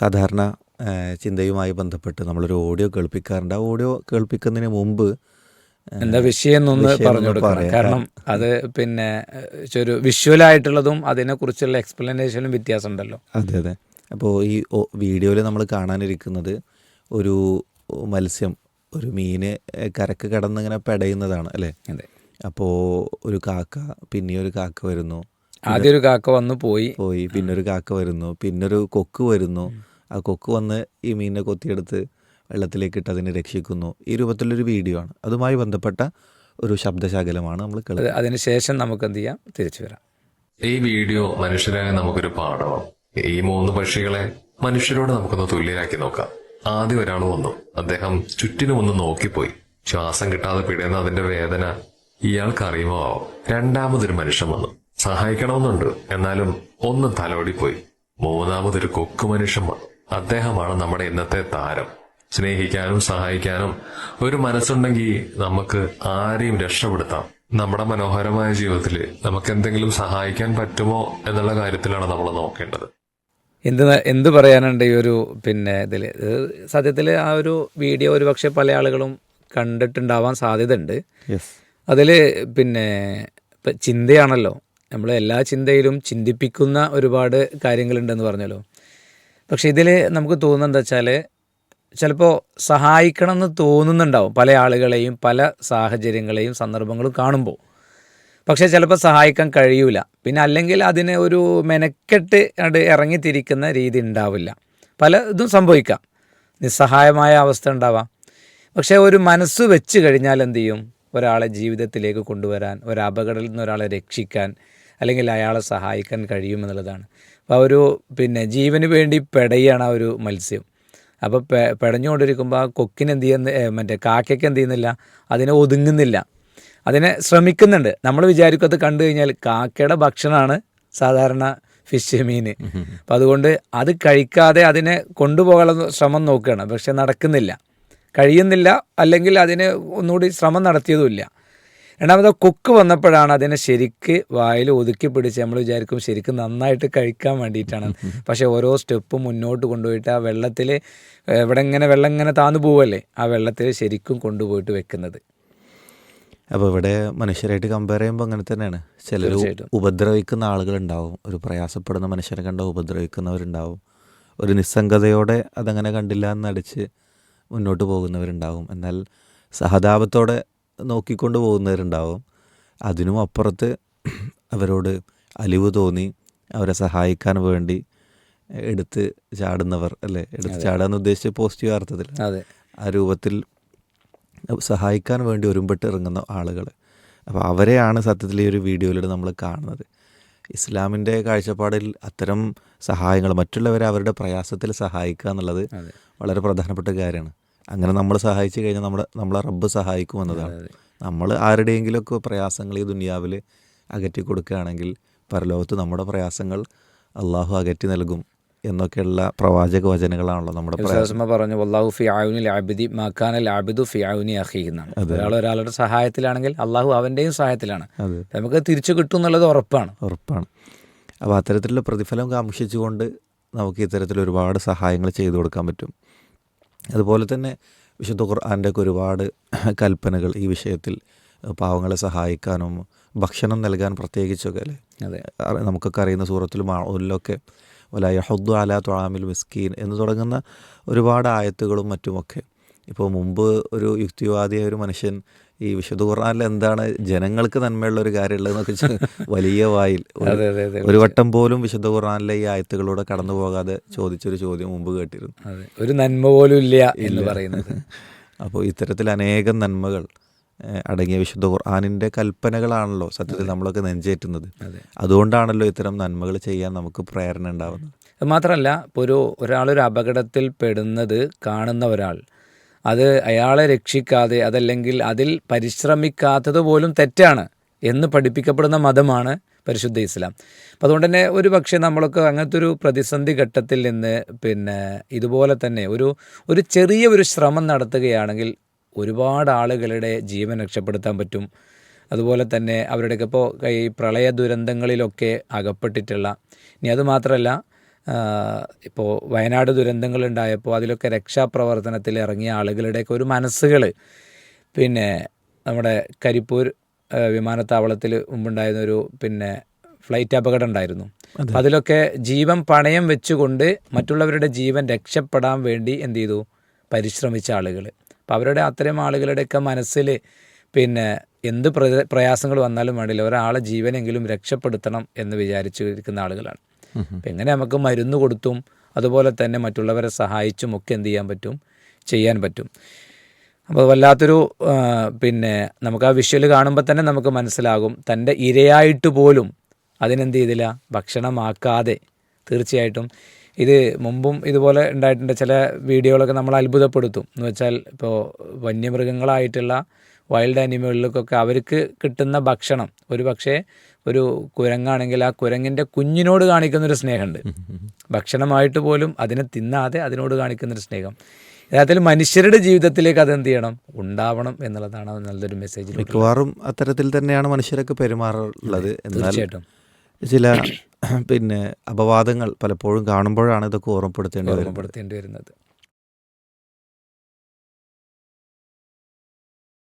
സാധാരണ ചിന്തയുമായി ബന്ധപ്പെട്ട് നമ്മളൊരു ഓഡിയോ കേൾപ്പിക്കാറുണ്ട്. ആ ഓഡിയോ കേൾപ്പിക്കുന്നതിന് മുമ്പ് എന്താ വിഷയം എന്നൊന്ന് പറഞ്ഞു കൊടുക്കണം. കാരണം അത് പിന്നെ ഒരു വിഷ്വലായിട്ടുള്ളതും അതിനെക്കുറിച്ചുള്ള എക്സ്പ്ലനേഷനും വ്യത്യാസം ഉണ്ടല്ലോ അതെ അതെ. അപ്പോൾ ഈ വീഡിയോയിൽ നമ്മൾ കാണാനിരിക്കുന്നത് ഒരു മത്സ്യം ഒരു മീന് കരക്ക് കടന്നിങ്ങനെ പെടയുന്നതാണ് അല്ലേ? അതെ. അപ്പോൾ ഒരു കാക്ക പിന്നെ ഒരു കാക്ക വരുന്നു. ആദ്യം ഒരു കാക്ക വന്നു പോയി. പോയി പിന്നെ ഒരു കാക്ക വരുന്നു പിന്നെ ഒരു കൊക്ക് വരുന്നു. ആ കൊക്ക് വന്ന് ഈ മീനിനെ കൊത്തിയെടുത്ത് വെള്ളത്തിലേക്ക് ഇട്ട് അതിനെ രക്ഷിക്കുന്നു. ഈ രൂപത്തിലൊരു വീഡിയോ ആണ്. അതുമായി ബന്ധപ്പെട്ട ഒരു ശബ്ദശകലമാണ് നമ്മൾ കേൾക്കുന്നത്. അതിനുശേഷം നമുക്ക് എന്ത് ചെയ്യാം? തിരിച്ചു വരാം. ഈ വീഡിയോ മനുഷ്യരായ നമുക്കൊരു പാഠമാണ്. ഈ മൂന്ന് പക്ഷികളെ മനുഷ്യരോട് നമുക്കൊന്ന് തുല്യരാക്കി നോക്കാം. ആദ്യം ഒരാൾ വന്നു. അദ്ദേഹം ചുറ്റിനും ഒന്ന് നോക്കിപ്പോയി. ശ്വാസം കിട്ടാതെ പിടയുന്ന അതിന്റെ വേദന ഇയാൾക്ക് അറിയുമോ ആവോ രണ്ടാമതൊരു മനുഷ്യൻ വന്നു. സഹായിക്കണമെന്നുണ്ട്. എന്നാലും ഒന്ന് തലോടിപ്പോയി. മൂന്നാമതൊരു കൊക്കു മനുഷ്യൻ വന്നു. അദ്ദേഹമാണ് നമ്മുടെ ഇന്നത്തെ താരം. സ്നേഹിക്കാനും സഹായിക്കാനും ഒരു മനസ്സുണ്ടെങ്കിൽ നമുക്ക് ആരെയും രക്ഷപ്പെടുത്താം. നമ്മുടെ മനോഹരമായ ജീവിതത്തിൽ നമുക്ക് എന്തെങ്കിലും സഹായിക്കാൻ പറ്റുമോ എന്നുള്ള കാര്യത്തിലാണ് നമ്മൾ നോക്കേണ്ടത്. എന്ത് എന്ത് പറയാനുണ്ട് ഈ ഒരു പിന്നെ ഇതിൽ സത്യത്തിൽ ആ ഒരു വീഡിയോ ഒരുപക്ഷെ പല ആളുകളും കണ്ടിട്ടുണ്ടാവാൻ സാധ്യതയുണ്ട്. അതിൽ പിന്നെ ഇപ്പം ചിന്തയാണല്ലോ. നമ്മൾ എല്ലാ ചിന്തയിലും ചിന്തിപ്പിക്കുന്ന ഒരുപാട് കാര്യങ്ങളുണ്ടെന്ന് പറഞ്ഞല്ലോ. പക്ഷെ ഇതിൽ നമുക്ക് തോന്നുന്നത് വെച്ചാൽ ചിലപ്പോൾ സഹായിക്കണം എന്ന് തോന്നുന്നുണ്ടാവും പല ആളുകളെയും പല സാഹചര്യങ്ങളെയും സന്ദർഭങ്ങളും കാണുമ്പോൾ പക്ഷേ ചിലപ്പോൾ സഹായിക്കാൻ കഴിയൂല. പിന്നെ അല്ലെങ്കിൽ അതിനെ ഒരു മെനക്കെട്ട് അത് ഇറങ്ങിത്തിരിക്കുന്ന രീതി ഉണ്ടാവില്ല. പല ഇതും സംഭവിക്കാം. നിസ്സഹായമായ അവസ്ഥ ഉണ്ടാവാം. പക്ഷേ ഒരു മനസ്സ് വെച്ച് കഴിഞ്ഞാൽ എന്ത് ചെയ്യും? ഒരാളെ ജീവിതത്തിലേക്ക് കൊണ്ടുവരാൻ ഒരു അപകടത്തിൽ നിന്ന് ഒരാളെ രക്ഷിക്കാൻ അല്ലെങ്കിൽ അയാളെ സഹായിക്കാൻ കഴിയുമെന്നുള്ളതാണ് ആ ഒരു പിന്നെ ജീവന് വേണ്ടി പെടയാണ് ആ ഒരു മത്സ്യം. അപ്പോൾ പെ പെടഞ്ഞുകൊണ്ടിരിക്കുമ്പോൾ ആ കൊക്കിന് എന്ത് ചെയ്യുന്ന മറ്റേ കാക്കയ്ക്ക് എന്ത് ചെയ്യുന്നില്ല അതിനെ ഒതുങ്ങുന്നില്ല. അതിനെ ശ്രമിക്കുന്നുണ്ട്. നമ്മൾ വിചാരിക്കും അത് കണ്ടു കഴിഞ്ഞാൽ കാക്കയുടെ ഭക്ഷണമാണ് സാധാരണ ഫിഷ് മീൻ അപ്പം അതുകൊണ്ട് അത് കഴിക്കാതെ അതിനെ കൊണ്ടുപോകാനുള്ള ശ്രമം നോക്കുകയാണ്. പക്ഷെ നടക്കുന്നില്ല. കഴിയുന്നില്ല അല്ലെങ്കിൽ അതിന് ഒന്നുകൂടി ശ്രമം നടത്തിയതുമില്ല. രണ്ടാമത് കുക്ക് വന്നപ്പോഴാണ് അതിനെ ശരിക്ക് വായിൽ ഒതുക്കി പിടിച്ച് നമ്മൾ വിചാരിക്കും ശരിക്കും നന്നായിട്ട് കഴിക്കാൻ വേണ്ടിയിട്ടാണ്. പക്ഷേ ഓരോ സ്റ്റെപ്പ് മുന്നോട്ട് കൊണ്ടുപോയിട്ട് ആ വെള്ളത്തിൽ ഇവിടെ ഇങ്ങനെ വെള്ളം ഇങ്ങനെ താന്നു പോവല്ലേ ആ വെള്ളത്തിൽ ശരിക്കും കൊണ്ടുപോയിട്ട് വെക്കുന്നത്. അപ്പോൾ ഇവിടെ മനുഷ്യരായിട്ട് കമ്പയർ ചെയ്യുമ്പോൾ അങ്ങനെ തന്നെയാണ്. ചിലർ ഉപദ്രവിക്കുന്ന ആളുകളുണ്ടാവും. ഒരു പ്രയാസപ്പെടുന്ന മനുഷ്യരെ കണ്ട ഉപദ്രവിക്കുന്നവരുണ്ടാവും. ഒരു നിസ്സംഗതയോടെ അതങ്ങനെ കണ്ടില്ല എന്നടിച്ച് മുന്നോട്ട് പോകുന്നവരുണ്ടാവും. എന്നാൽ സഹതാപത്തോടെ നോക്കിക്കൊണ്ട് പോകുന്നവരുണ്ടാവും. അതിനും അപ്പുറത്ത് അവരോട് അലിവ് തോന്നി അവരെ സഹായിക്കാൻ വേണ്ടി എടുത്ത് ചാടുന്നവർ അല്ലേ? എടുത്ത് ചാടാൻ ഉദ്ദേശിച്ച പോസിറ്റീവ് അർത്ഥത്തിൽ ആ രൂപത്തിൽ സഹായിക്കാൻ വേണ്ടി ഒരുമ്പെട്ട് ഇറങ്ങുന്ന ആളുകൾ. അപ്പോൾ അവരെയാണ് സത്യത്തിൽ ഈ ഒരു വീഡിയോയിലൂടെ നമ്മൾ കാണുന്നത്. ഇസ്ലാമിന്റെ കാഴ്ചപ്പാടിൽ അത്തരം സഹായങ്ങൾ മറ്റുള്ളവരെ അവരുടെ പ്രയാസത്തിൽ സഹായിക്കുക എന്നുള്ളത് വളരെ പ്രധാനപ്പെട്ട കാര്യമാണ്. അങ്ങനെ നമ്മൾ സഹായിച്ചു കഴിഞ്ഞാൽ നമ്മുടെ നമ്മളെ റബ്ബ് സഹായിക്കും എന്നതാണ് നമ്മൾ ആരുടെയെങ്കിലുമൊക്കെ പ്രയാസങ്ങൾ ഈ ദുനിയാവിൽ അകറ്റി കൊടുക്കുകയാണെങ്കിൽ പരലോകത്ത് നമ്മുടെ പ്രയാസങ്ങൾ അള്ളാഹു അകറ്റി നൽകും എന്നൊക്കെയുള്ള പ്രവാചക വചനങ്ങളാണല്ലോ നമ്മുടെ പറഞ്ഞു അള്ളാഹു ഫി ലാബിദി മക്കാന മാക്കാനൽ ആബിദു ഫി ആയുനി അഹി ഒരാൾ ഒരാളുടെ സഹായത്തിലാണെങ്കിൽ അള്ളാഹു അവന്റെയും സഹായത്തിലാണ്. നമുക്ക് തിരിച്ചു കിട്ടും എന്നുള്ളത് ഉറപ്പാണ്. ഉറപ്പാണ്. അപ്പോൾ അത്തരത്തിലുള്ള പ്രതിഫലം കാക്ഷിച്ചുകൊണ്ട് നമുക്ക് ഇത്തരത്തിൽ ഒരുപാട് സഹായങ്ങൾ ചെയ്തു കൊടുക്കാൻ പറ്റും. അതുപോലെ തന്നെ വിശുദ്ധ ഖുർആാന്റെ ഒക്കെ ഒരുപാട് കൽപ്പനകൾ ഈ വിഷയത്തിൽ പാവങ്ങളെ സഹായിക്കാനും ഭക്ഷണം നൽകാൻ പ്രത്യേകിച്ചൊക്കെ അല്ലേ? അതെ. നമുക്കൊക്കെ അറിയുന്ന സൂറത്തിൽ മാളിലൊക്കെ വല യഹുദ്ദു അല തൊഴാമിൽ മിസ്കീൻ എന്ന് തുടങ്ങുന്ന ഒരുപാട് ആയത്തുകളും മറ്റുമൊക്കെ ഇപ്പോൾ മുമ്പ് ഒരു യുക്തിവാദിയായ ഒരു മനുഷ്യൻ ഈ വിശുദ്ധ ഖുർആനിൽ എന്താണ് ജനങ്ങൾക്ക് നന്മയുള്ള ഒരു കാര്യമുള്ളതെന്നൊക്കെ വെച്ച് വലിയ വായിൽ ഒരു- വട്ടം പോലും വിശുദ്ധ ഖുർആനിലെ ഈ ആയത്തുകളിലൂടെ കടന്നു പോകാതെ ചോദിച്ചൊരു ചോദ്യം മുമ്പ് കേട്ടിരുന്നു. ഒരു നന്മ പോലും ഇല്ല എന്ന് പറയുന്നത്. അപ്പോൾ ഇത്തരത്തിൽ അനേകം നന്മകൾ അടങ്ങിയ വിശുദ്ധ ഖുർആാനിന്റെ കൽപ്പനകളാണല്ലോ സത്യത്തിൽ നമ്മളൊക്കെ നെഞ്ചേറ്റുന്നത്. അതെ. അതുകൊണ്ടാണല്ലോ ഇത്തരം നന്മകൾ ചെയ്യാൻ നമുക്ക് പ്രേരണ ഉണ്ടാവുന്നത്. അത് മാത്രമല്ല ഇപ്പോൾ ഒരു ഒരാളൊരു അപകടത്തിൽ പെടുന്നത് കാണുന്ന ഒരാൾ അത് അയാളെ രക്ഷിക്കാതെ അതല്ലെങ്കിൽ അതിൽ പരിശ്രമിക്കാത്തത് പോലും തെറ്റാണ് എന്ന് പഠിപ്പിക്കപ്പെടുന്ന മതമാണ് പരിശുദ്ധ ഇസ്ലാം. അപ്പം അതുകൊണ്ട് തന്നെ ഒരു പക്ഷേ നമ്മളൊക്കെ അങ്ങനത്തെ ഒരു പ്രതിസന്ധി ഘട്ടത്തിൽ നിന്ന് പിന്നെ ഇതുപോലെ തന്നെ ഒരു ഒരു ചെറിയ ഒരു ശ്രമം നടത്തുകയാണെങ്കിൽ ഒരുപാട് ആളുകളുടെ ജീവൻ രക്ഷപ്പെടുത്താൻ പറ്റും. അതുപോലെ തന്നെ അവരുടെയൊക്കെ ഇപ്പോൾ ഈ പ്രളയ ദുരന്തങ്ങളിലൊക്കെ അകപ്പെട്ടിട്ടുള്ള ഇനി അത് മാത്രമല്ല ഇപ്പോൾ വയനാട് ദുരന്തങ്ങൾ ഉണ്ടായപ്പോൾ അതിലൊക്കെ രക്ഷാപ്രവർത്തനത്തിൽ ഇറങ്ങിയ ആളുകളുടെയൊക്കെ ഒരു മനസ്സുകൾ പിന്നെ നമ്മുടെ കരിപ്പൂർ വിമാനത്താവളത്തിൽ മുമ്പുണ്ടായിരുന്ന ഒരു പിന്നെ ഫ്ലൈറ്റ് അപകടം ഉണ്ടായിരുന്നു അതിലൊക്കെ ജീവൻ പണയം വെച്ചുകൊണ്ട് മറ്റുള്ളവരുടെ ജീവൻ രക്ഷപ്പെടാൻ വേണ്ടി എന്ത് ചെയ്തു? പരിശ്രമിച്ച ആളുകൾ അപ്പം അവരുടെ അത്തരം ആളുകളുടെയൊക്കെ മനസ്സിൽ പിന്നെ എന്ത് പ്ര- പ്രയാസങ്ങൾ വന്നാലും വേണ്ടില്ല. ഒരാളെ ജീവനെങ്കിലും രക്ഷപ്പെടുത്തണം എന്ന് വിചാരിച്ചിരിക്കുന്ന ആളുകളാണ്. അപ്പം എങ്ങനെ നമുക്ക് മരുന്ന് കൊടുത്തും അതുപോലെ തന്നെ മറ്റുള്ളവരെ സഹായിച്ചും ഒക്കെ എന്ത് ചെയ്യാൻ പറ്റും? ചെയ്യാൻ പറ്റും. അപ്പോൾ വല്ലാത്തൊരു പിന്നെ നമുക്ക് ആ വിഷ്വൽ കാണുമ്പോൾ തന്നെ നമുക്ക് മനസ്സിലാകും. തന്റെ ഇരയായിട്ട് പോലും അതിനെന്ത് ചെയ്തില്ല? ഭക്ഷണമാക്കാതെ. തീർച്ചയായിട്ടും ഇത് മുമ്പും ഇതുപോലെ ഉണ്ടായിട്ടുണ്ട്. ചില വീഡിയോകളൊക്കെ നമ്മൾ അത്ഭുതപ്പെടുത്തും. എന്ന് വെച്ചാൽ ഇപ്പോൾ വന്യമൃഗങ്ങളായിട്ടുള്ള വൈൽഡ് ആനിമലുകൾക്കൊക്കെ അവർക്ക് കിട്ടുന്ന ഭക്ഷണം. ഒരു പക്ഷേ ഒരു കുരങ്ങാണെങ്കിൽ ആ കുരങ്ങിന്റെ കുഞ്ഞിനോട് കാണിക്കുന്നൊരു സ്നേഹമുണ്ട്. ഭക്ഷണമായിട്ട് പോലും അതിനെ തിന്നാതെ അതിനോട് കാണിക്കുന്നൊരു സ്നേഹം. യഥാർത്ഥത്തിൽ മനുഷ്യരുടെ ജീവിതത്തിലേക്ക് അത് എന്ത് ചെയ്യണം? ഉണ്ടാവണം എന്നുള്ളതാണ് നല്ലൊരു മെസ്സേജ് മിക്കവാറും അത്തരത്തിൽ തന്നെയാണ് മനുഷ്യരൊക്കെ പെരുമാറുള്ളത് തീർച്ചയായിട്ടും. ചില പിന്നെ അപവാദങ്ങൾ പലപ്പോഴും കാണുമ്പോഴാണ് ഇതൊക്കെ ഓർമ്മപ്പെടുത്തേണ്ടി ഓർമ്മപ്പെടുത്തേണ്ടി വരുന്നത്.